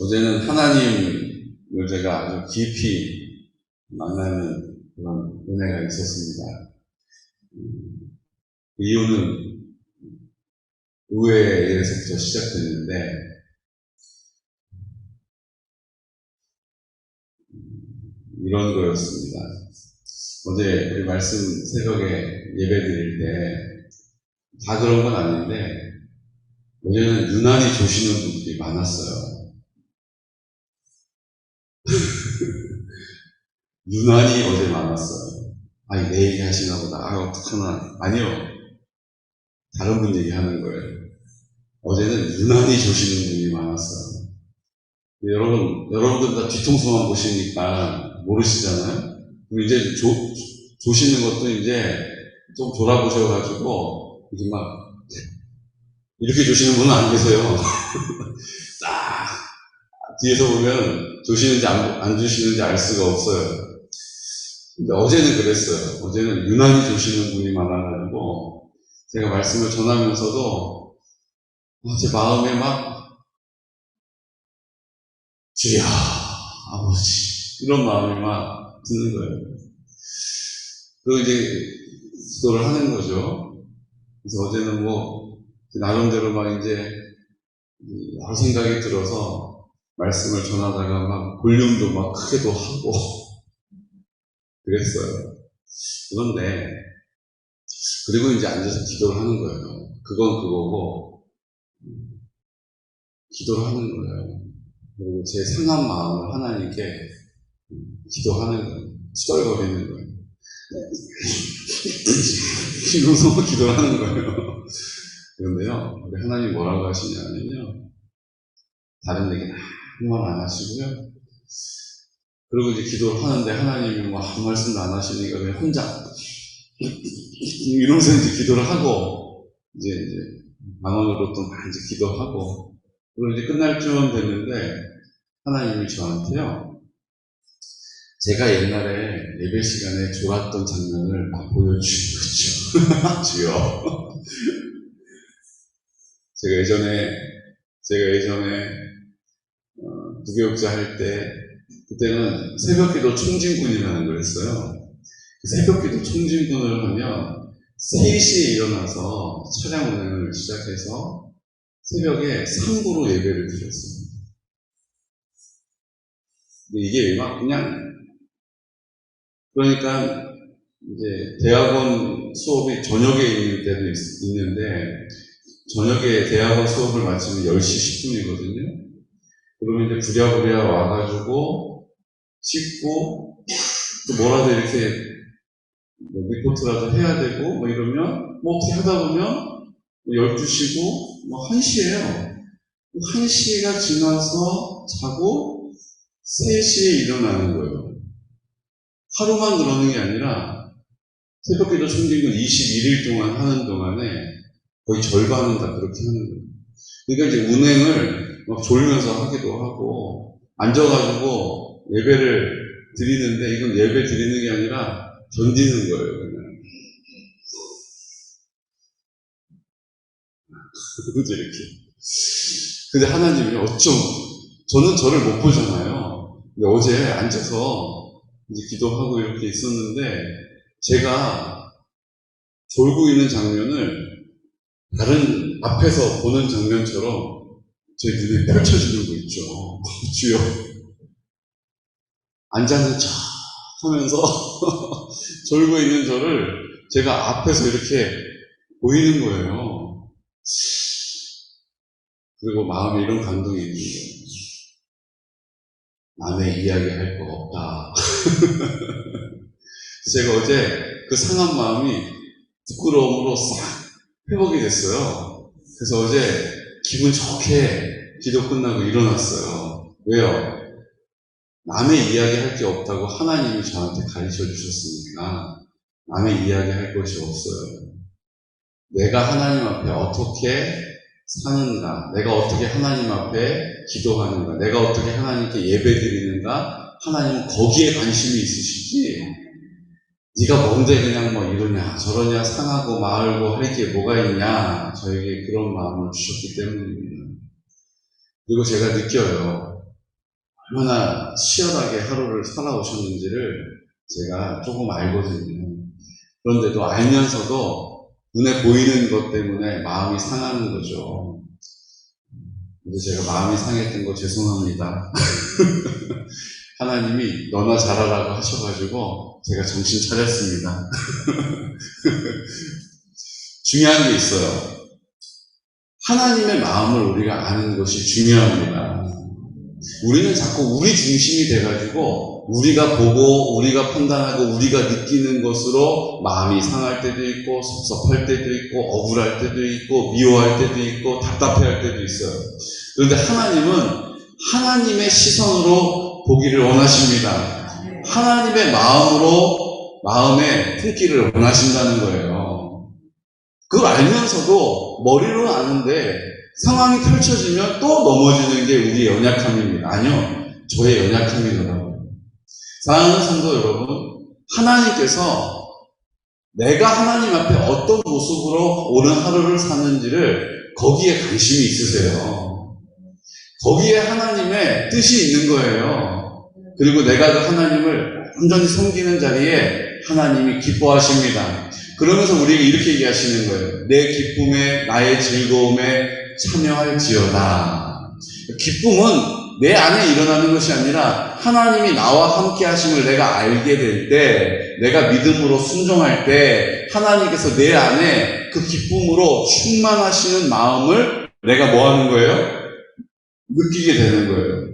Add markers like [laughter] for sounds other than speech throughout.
어제는 하나님을 제가 아주 깊이 만나는 그런 은혜가 있었습니다. 음, 그 이유는 의회에서부터 시작됐는데, 음, 이런 거였습니다. 어제 우리 말씀 새벽에 예배 드릴 때, 다 그런 건 아닌데, 어제는 유난히 조시는 분들이 많았어요. 유난히 어제 많았어요. 아니, 내 얘기 하시나 보다. 아, 어떡하나. 아니요. 다른 분 얘기 하는 거예요. 어제는 유난히 조시는 분이 많았어요. 여러분, 여러분들 다 뒤통수만 보시니까 모르시잖아요? 그럼 이제 조, 조시는 것도 이제 좀 돌아보셔가지고, 이제 막, 이렇게 조시는 분은 안 계세요. [laughs] 딱, 뒤에서 보면 조시는지 안, 안 조시는지 알 수가 없어요. 근데 어제는 그랬어요. 어제는 유난히 조시는 분이 많아가지고, 제가 말씀을 전하면서도, 아, 제 마음에 막, 주야, 아버지, 이런 마음이 막 드는 거예요. 그리고 이제 기도를 하는 거죠. 그래서 어제는 뭐, 나름대로 막 이제, 여러 생각이 들어서, 말씀을 전하다가 막 볼륨도 막 크게도 하고, 그랬어요. 그런데, 그리고 이제 앉아서 기도를 하는 거예요. 그건 그거고, 음, 기도를 하는 거예요. 그리고 제 상한 마음을 하나님께 음, 기도하는 거예요. 투덜거리는 거예요. 이러면서 [laughs] 기도를 하는 거예요. 그런데요, 우리 하나님 뭐라고 하시냐면요, 다른 얘기는 아무 말 안 하시고요, 그리고 이제 기도를 하는데 하나님이 뭐 아무 말씀도 안 하시니까 그냥 혼자 이러면서 이제 기도를 하고 이제 이제 방언으로 또막 이제 기도하고 그리고 이제 끝날 쯤 됐는데 하나님이 저한테요. 제가 옛날에 예배 시간에 졸았던 장면을 막 보여주신 거죠. 주여 [laughs] 제가 예전에 제가 예전에 어, 부교육자 할때 그때는 새벽기도 총진군이라는 걸 했어요. 그 새벽기도 총진군을 하면 3시에 일어나서 차량 운행을 시작해서 새벽에 3부로 예배를. 근데 이게 막 그냥 그러니까 이제 대학원 수업이 저녁에 있는 때도 있, 있는데 저녁에 대학원 수업을 마치면 10시 10분이거든요. 그러면 이제 부랴부랴 와가지고 씻고 또 뭐라도 이렇게 뭐 리포트라도 해야 되고 뭐 이러면 뭐 어떻게 하다 보면 12시고 뭐 1시예요. 1시가 지나서 자고 3시에 일어나는 거예요. 하루만 그러는 게 아니라 새벽기도 총진군 21일 동안 하는 동안에 거의 절반은 다 그렇게 하는 거예요. 그러니까 이제 운행을 막 졸면서 하기도 하고 앉아가지고 예배를 드리는데 이건 예배 드리는 게 아니라 견디는 거예요 그냥. 그죠 이렇게. 근데 하나님이 어쩜 저는 저를 못 보잖아요. 근데 어제 앉아서 이제 기도하고 이렇게 있었는데 제가 졸고 있는 장면을 다른 앞에서 보는 장면처럼 제 눈에 펼쳐지는 거 있죠. [laughs] 주여. 앉아서 쫙 하면서 [laughs] 졸고 있는 저를 제가 앞에서 이렇게 보이는 거예요. 그리고 마음에 이런 감동이 있는 거예요. 남의 이야기 할 거 없다. [laughs] 제가 어제 그 상한 마음이 부끄러움으로 싹 회복이 됐어요. 그래서 어제 기분 좋게 기도 끝나고 일어났어요. 왜요? 남의 이야기 할 게 없다고 하나님이 저한테 가르쳐 주셨으니까 남의 이야기 할 것이 없어요. 내가 하나님 앞에 어떻게 사는가, 내가 어떻게 하나님 앞에 기도하는가, 내가 어떻게 하나님께 예배 드리는가, 하나님은 거기에 관심이 있으시지, 네가 뭔데 그냥 뭐 이러냐 저러냐 상하고 마을고 할 게 뭐가 있냐 저에게 그런 마음을 주셨기 때문입니다. 그리고 제가 느껴요. 얼마나 치열하게 하루를 살아오셨는지를 제가 조금 알거든요. 그런데도 알면서도 눈에 보이는 것 때문에 마음이 상하는 거죠. 근데 제가 마음이 상했던 거 죄송합니다. [laughs] 하나님이 너나 잘하라고 하셔가지고 제가 정신 차렸습니다. [laughs] 중요한 게 있어요. 하나님의 마음을 우리가 아는 것이 중요합니다. 우리는 자꾸 우리 중심이 돼가지고 우리가 보고 우리가 판단하고 우리가 느끼는 것으로 마음이 상할 때도 있고 섭섭할 때도 있고 억울할 때도 있고 미워할 때도 있고 답답해할 때도 있어요. 그런데 하나님은 하나님의 시선으로 보기를 원하십니다. 하나님의 마음으로 마음의 품기를 원하신다는 거예요. 그걸 알면서도 머리로 아는데 상황이 펼쳐지면 또 넘어지는 게 우리의 연약함입니다. 아니요. 저의 연약함이더라고요. 사랑하는 성도 여러분, 하나님께서 내가 하나님 앞에 어떤 모습으로 오는 하루를 사는지를 거기에 관심이 있으세요. 거기에 하나님의 뜻이 있는 거예요. 그리고 내가 그 하나님을 온전히 섬기는 자리에 하나님이 기뻐하십니다. 그러면서 우리에게 이렇게 얘기하시는 거예요. 내 기쁨에, 나의 즐거움에 참여할지어다. 기쁨은 내 안에 일어나는 것이 아니라 하나님이 나와 함께 하심을 내가 알게 될 때, 내가 믿음으로 순종할 때, 하나님께서 내 안에 그 기쁨으로 충만하시는 마음을 내가 뭐 하는 거예요? 느끼게 되는 거예요.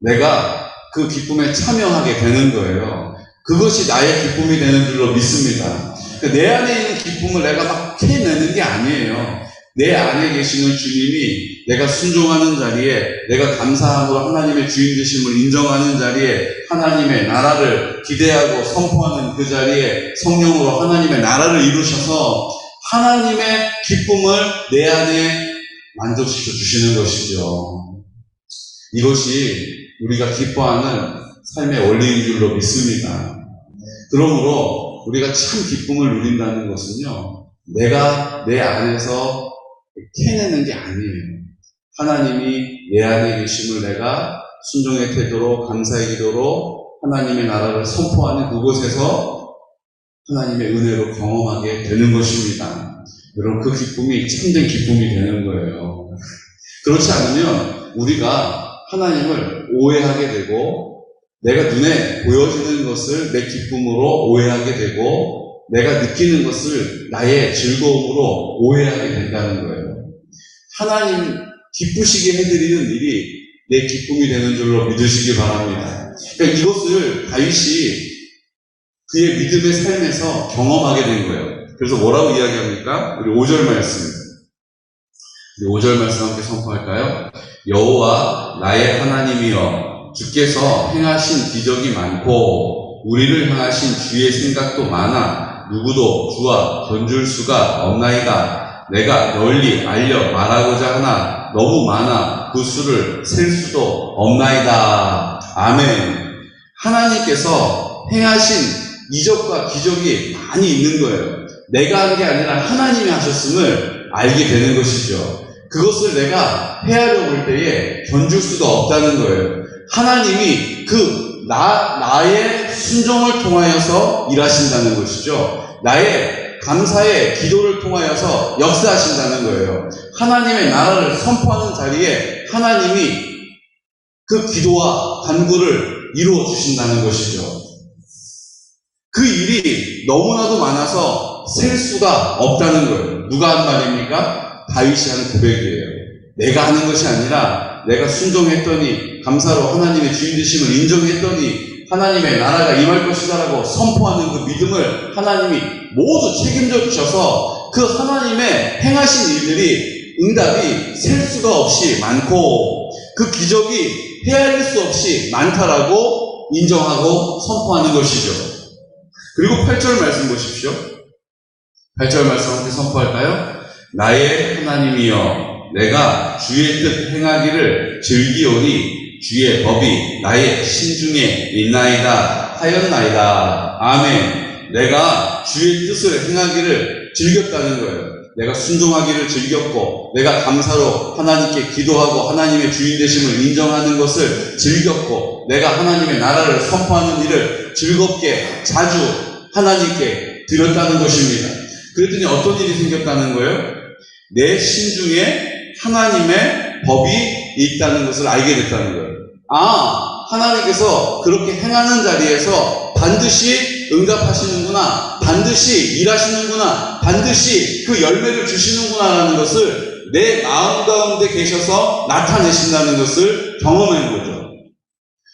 내가 그 기쁨에 참여하게 되는 거예요. 그것이 나의 기쁨이 되는 줄로 믿습니다. 그러니까 내 안에 있는 기쁨을 내가 막 캐내는 게 아니에요. 내 안에 계시는 주님이 내가 순종하는 자리에 내가 감사함으로 하나님의 주인 되심을 인정하는 자리에 하나님의 나라를 기대하고 선포하는 그 자리에 성령으로 하나님의 나라를 이루셔서 하나님의 기쁨을 내 안에 만족시켜 주시는 것이죠. 이것이 우리가 기뻐하는 삶의 원리인 줄로 믿습니다. 그러므로 우리가 참 기쁨을 누린다는 것은요, 내가 내 안에서 캐내는 게 아니에요. 하나님이 내 안에 계심을 내가 순종의 태도로, 감사의 기도로 하나님의 나라를 선포하는 그곳에서 하나님의 은혜로 경험하게 되는 것입니다. 여러분, 그 기쁨이 참된 기쁨이 되는 거예요. 그렇지 않으면 우리가 하나님을 오해하게 되고 내가 눈에 보여지는 것을 내 기쁨으로 오해하게 되고 내가 느끼는 것을 나의 즐거움으로 오해하게 된다는 거예요. 하나님 기쁘시게 해드리는 일이 내 기쁨이 되는 줄로 믿으시기 바랍니다. 그러니까 이것을 다윗이 그의 믿음의 삶에서 경험하게 된 거예요. 그래서 뭐라고 이야기합니까? 우리 5절 말씀. 우리 5절 말씀 함께 선포할까요? 여호와 나의 하나님이여 주께서 행하신 기적이 많고 우리를 향하신 주의 생각도 많아 누구도 주와 견줄 수가 없나이다. 내가 널리 알려 말하고자 하나 너무 많아 그 수를 셀 수도 없나이다. 아멘. 하나님께서 행하신 이적과 기적이 많이 있는 거예요. 내가 한 게 아니라 하나님이 하셨음을 알게 되는 것이죠. 그것을 내가 헤아려 볼 때에 견줄 수가 없다는 거예요. 하나님이 그 나, 나의 순종을 통하여서 일하신다는 것이죠. 나의 감사의 기도를 통하여서 역사하신다는 거예요. 하나님의 나라를 선포하는 자리에 하나님이 그 기도와 간구를 이루어 주신다는 것이죠. 그 일이 너무나도 많아서 셀 수가 없다는 거예요. 누가 한 말입니까? 다윗이 한 고백이에요. 내가 하는 것이 아니라 내가 순종했더니 감사로 하나님의 주인 되심을 인정했더니 하나님의 나라가 임할 것이다라고 선포하는 그 믿음을 하나님이 모두 책임져 주셔서 그 하나님의 행하신 일들이 응답이 셀 수가 없이 많고 그 기적이 헤아릴 수 없이 많다라고 인정하고 선포하는 것이죠. 그리고 8절 말씀 보십시오. 8절 말씀 함께 선포할까요? 나의 하나님이여 내가 주의 뜻 행하기를 즐기오니 주의 법이 나의 신중에 있나이다 하였나이다. 아멘. 내가 주의 뜻을 행하기를 즐겼다는 거예요. 내가 순종하기를 즐겼고 내가 감사로 하나님께 기도하고 하나님의 주인 되심을 인정하는 것을 즐겼고 내가 하나님의 나라를 선포하는 일을 즐겁게 자주 하나님께 드렸다는 것입니다. 그랬더니 어떤 일이 생겼다는 거예요? 내 심중에 하나님의 법이 있다는 것을 알게 됐다는 거예요. 아, 하나님께서 그렇게 행하는 자리에서 반드시 응답하시는구나, 반드시 일하시는구나, 반드시 그 열매를 주시는구나라는 것을 내 마음 가운데 계셔서 나타내신다는 것을 경험한 거죠.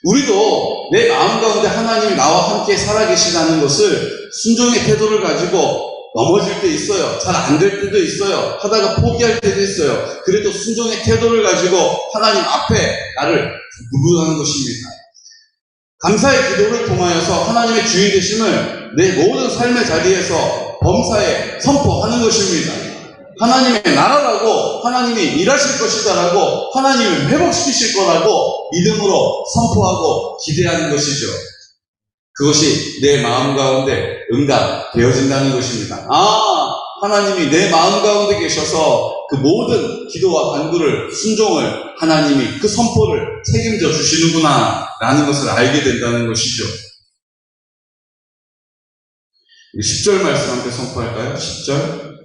우리도 내 마음 가운데 하나님이 나와 함께 살아계시다는 것을 순종의 태도를 가지고 넘어질 때 있어요. 잘 안 될 때도 있어요. 하다가 포기할 때도 있어요. 그래도 순종의 태도를 가지고 하나님 앞에 나를 부부하는 것입니다. 감사의 기도를 통하여서 하나님의 주인 되심을 내 모든 삶의 자리에서 범사에 선포하는 것입니다. 하나님의 나라라고 하나님이 일하실 것이다라고 하나님을 회복시키실 거라고 믿음으로 선포하고 기대하는 것이죠. 그것이 내 마음 가운데 응답되어진다는 것입니다. 아, 하나님이 내 마음 가운데 계셔서 그 모든 기도와 간구를, 순종을 하나님이 그 선포를 책임져 주시는구나, 라는 것을 알게 된다는 것이죠. 10절 말씀 함께 선포할까요? 10절.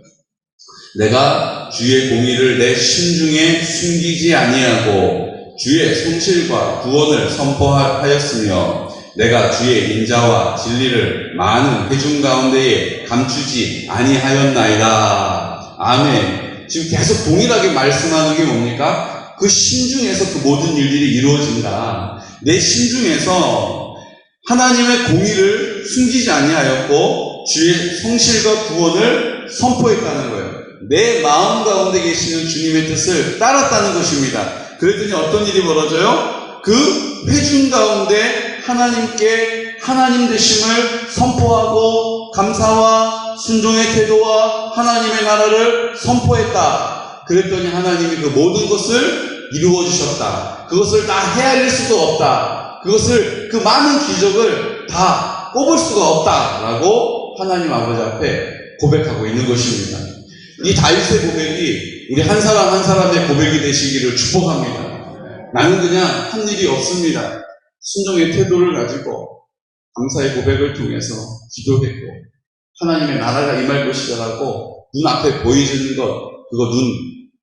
내가 주의 공의를 내 심중에 숨기지 아니하고 주의 성실과 구원을 선포하였으며 내가 주의 인자와 진리를 많은 회중 가운데에 감추지 아니하였나이다. 아멘. 지금 계속 동일하게 말씀하는 게 뭡니까? 그 심중에서 그 모든 일들이 이루어진다. 내 심중에서 하나님의 공의를 숨기지 아니하였고 주의 성실과 구원을 선포했다는 거예요. 내 마음 가운데 계시는 주님의 뜻을 따랐다는 것입니다. 그랬더니 어떤 일이 벌어져요? 그 회중 가운데 하나님께 하나님 되심을 선포하고 감사와 순종의 태도와 하나님의 나라를 선포했다. 그랬더니 하나님이 그 모든 것을 이루어 주셨다. 그것을 다 헤아릴 수도 없다. 그것을 그 많은 기적을 다 꼽을 수가 없다라고 하나님 아버지 앞에 고백하고 있는 것입니다. 이 다윗의 고백이 우리 한 사람 한 사람의 고백이 되시기를 축복합니다. 나는 그냥 한 일이 없습니다. 순종의 태도를 가지고 감사의 고백을 통해서 기도했고 하나님의 나라가 임할 것이다라고 눈앞에 보이지는 것 그거 눈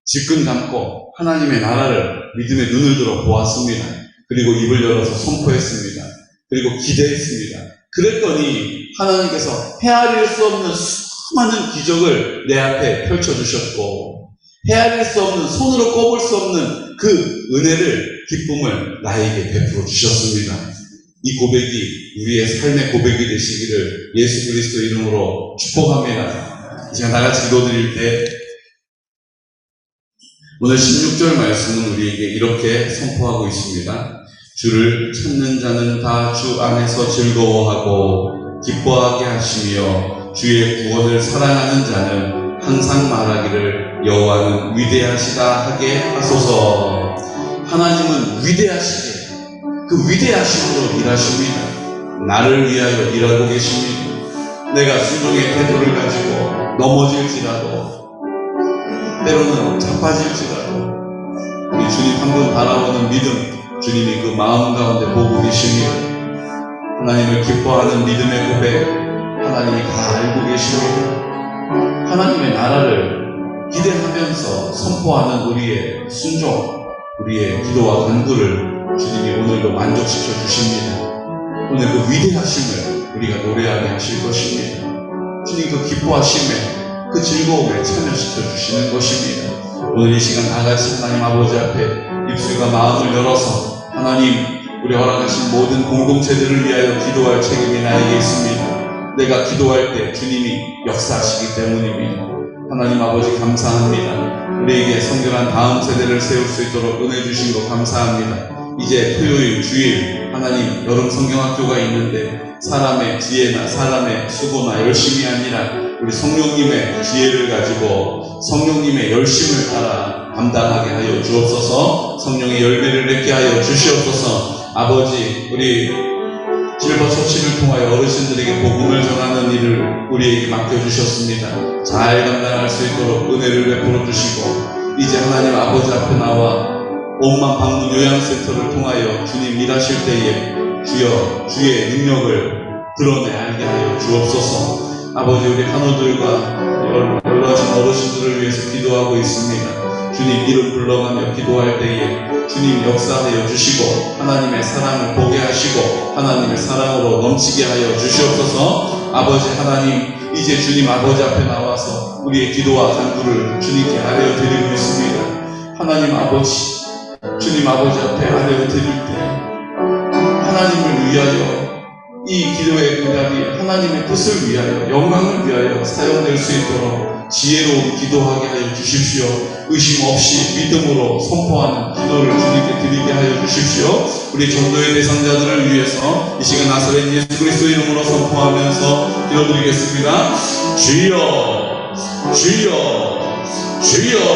질끈 감고 하나님의 나라를 믿음의 눈을 들어 보았습니다. 그리고 입을 열어서 선포했습니다. 그리고 기대했습니다. 그랬더니 하나님께서 헤아릴 수 없는 수많은 기적을 내 앞에 펼쳐주셨고 헤아릴 수 없는 손으로 꼽을 수 없는 그 은혜를 기쁨을 나에게 베풀어 주셨습니다. 이 고백이 우리의 삶의 고백이 되시기를 예수 그리스도 이름으로 축복합니다. 제가 다 같이 읽어드릴 때 오늘 16절 말씀은 우리에게 이렇게 선포하고 있습니다. 주를 찾는 자는 다 주 안에서 즐거워하고 기뻐하게 하시며 주의 구원을 사랑하는 자는 항상 말하기를 여호와는 위대하시다 하게 하소서. 하나님은 위대하시게 그 위대하심으로 일하십니다. 나를 위하여 일하고 계십니다. 내가 순종의 태도를 가지고 넘어질지라도 때로는 자빠질지라도 우리 주님 한 분 바라보는 믿음 주님이 그 마음 가운데 보고 계십니다. 하나님을 기뻐하는 믿음의 고백 하나님이 다 알고 계십니다. 하나님의 나라를 기대하면서 선포하는 우리의 순종, 우리의 기도와 간구를 주님이 오늘도 만족시켜 주십니다. 오늘 그 위대하심을 우리가 노래하게 하실 것입니다. 주님 그 기뻐하심에 그 즐거움에 참여시켜 주시는 것입니다. 오늘 이 시간 다 같이 하나님 아버지 앞에 입술과 마음을 열어서 하나님 우리 허락하신 모든 공동체들을 위하여 기도할 책임이 나에게 있습니다. 내가 기도할 때 주님이 역사하시기 때문입니다. 하나님 아버지 감사합니다. 우리에게 성결한 다음 세대를 세울 수 있도록 은혜 주신 것 감사합니다. 이제 토요일, 주일 하나님 여름 성경학교가 있는데 사람의 지혜나 사람의 수고나 열심이 아니라 우리 성령님의 지혜를 가지고 성령님의 열심을 따라 감당하게 하여 주옵소서 성령의 열매를 맺게 하여 주시옵소서 아버지 우리 실버 처치를 통하여 어르신들에게 복음을 전하는 일을 우리에게 맡겨주셨습니다. 잘 감당할 수 있도록 은혜를 베풀어 주시고 이제 하나님 아버지 앞에 나와 온만 방문 요양센터를 통하여 주님 일하실 때에 주여 주의 능력을 드러내 알게 하여 주옵소서 아버지 우리 한우들과 연로하신 어르신들을 위해서 기도하고 있습니다. 주님 이름 불러가며 기도할 때에 주님 역사하여 주시고 하나님의 사랑을 보게 하시고 하나님의 사랑으로 넘치게 하여 주시옵소서 아버지 하나님 이제 주님 아버지 앞에 나와서 우리의 기도와 간구를 주님께 아뢰어 드리고 있습니다. 하나님 아버지 주님 아버지 앞에 아뢰어 드릴 때 하나님을 위하여 이 기도의 응답이 하나님의 뜻을 위하여 영광을 위하여 사용될 수 있도록 지혜로운 기도하게 하여 주십시오. 의심 없이 믿음으로 선포하는 기도를 주님께 드리게 하여 주십시오. 우리 전도의 대상자들을 위해서 이 시간 나사렛 예수 그리스도 이름으로 선포하면서 기도드리겠습니다. 주여, 주여, 주여.